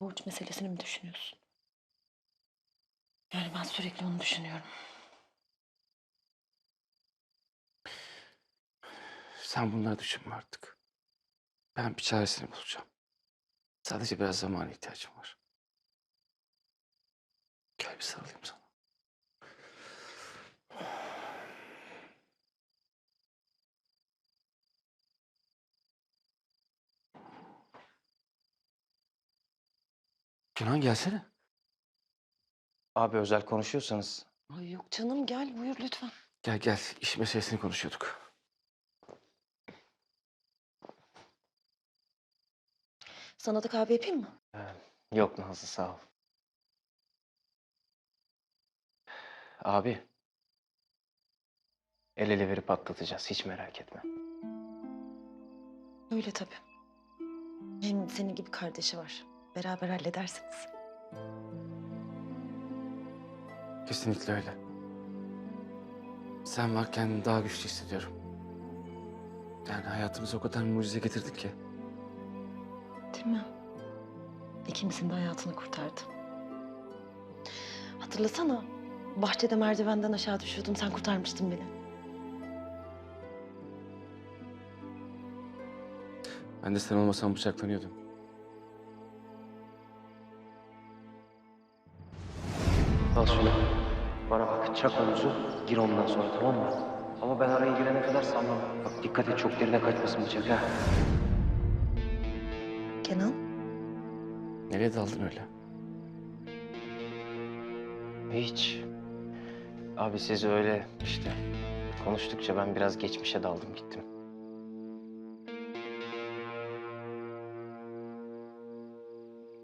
Borç meselesini mi düşünüyorsun? Yani ben sürekli onu düşünüyorum. Sen bunları düşünme artık. Ben bir çaresini bulacağım. Sadece biraz zamana ihtiyacım var. Gel bir sarılayım sana. Kenan gelsene. Abi özel konuşuyorsanız Ay yok canım gel buyur lütfen. Gel gel. İş meselesini konuşuyorduk. Sana da kahve yapayım mı? yok Nazlı sağ ol. Abi. El ele verip atlatacağız hiç merak etme. Öyle tabii. Hem senin gibi kardeşi var. Beraber halledersiniz. Kesinlikle öyle. Sen varken daha güçlü hissediyorum. Yani hayatımıza o kadar mucize getirdin ki. Değil mi? İkimizin de hayatını kurtardı. Hatırlasana. Bahçede merdivenden aşağı düşüyordum. Sen kurtarmıştın beni. Ben de sen olmasan bıçaklanıyordum. Al şunu. Bana bak çak omuzu gir ondan sonra tamam mı? Ama ben araya girene kadar sanmam. Bak dikkat et çok derine kaçmasın bıçak ha. Kenan. Nereye daldın öyle? Hiç. Abi siz öyle işte konuştukça ben biraz geçmişe daldım gittim.